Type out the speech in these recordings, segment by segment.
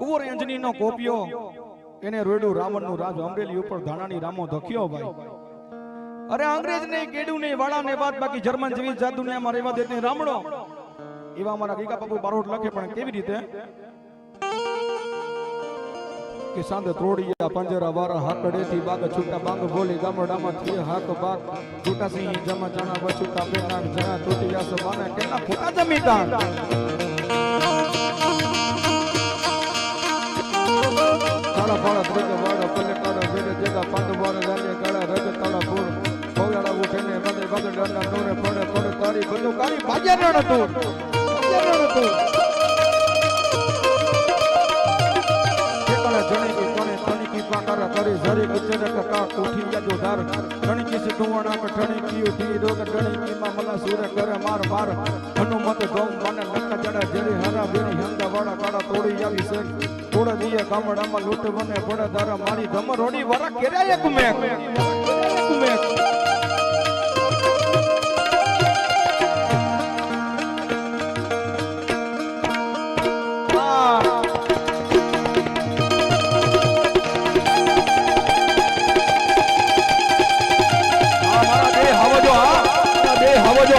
કુંવર અંજનીનો કોપિયો એને રોયડું રાવણનું રાજ અમરેલી ઉપર ધાણાની રામો ધક્યો ભાઈ. અરે અંગ્રેજ ને કેડું ને વાળા ને વાત બાકી જર્મન જેવી જાત દુનિયામાં રહેવા દેતી નહીં, રામણો. એવા અમારા ગીગા બાપુ બારોટ લખે પણ કેવી રીતે? કે સાંધે ત્રોડિયા, પંજરા, વારા હાકડેથી બાગ, છૂટા બાગ, બોલી ગામડામાં થી હાક બાગ. છૂટા સિંહ, જમા, જણા બછુટા બેનાક જણા તૂટિયા સબાને કેના ખોટા જમીતા બધે બધે ડરના નોરે પડે પડે તારી બધું કાળી ભાગ્યા રણ તું ભાગ્યા રણ તું ઠેકાણા જણીકી કોને તણીકી કરી કે કરે ગામડામાં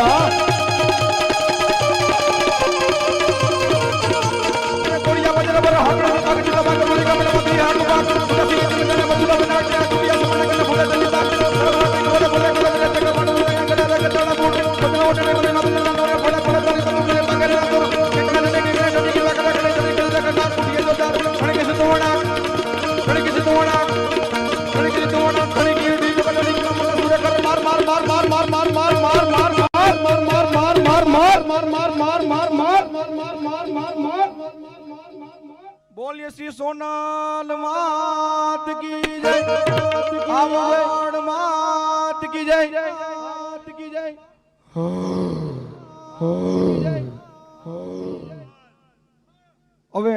હા. માર માર માર માર માર માર માર માર માર માર માર બોલીએ શ્રી સોનાલ માત કી જય આવડ માત કી જય માત કી જય હવે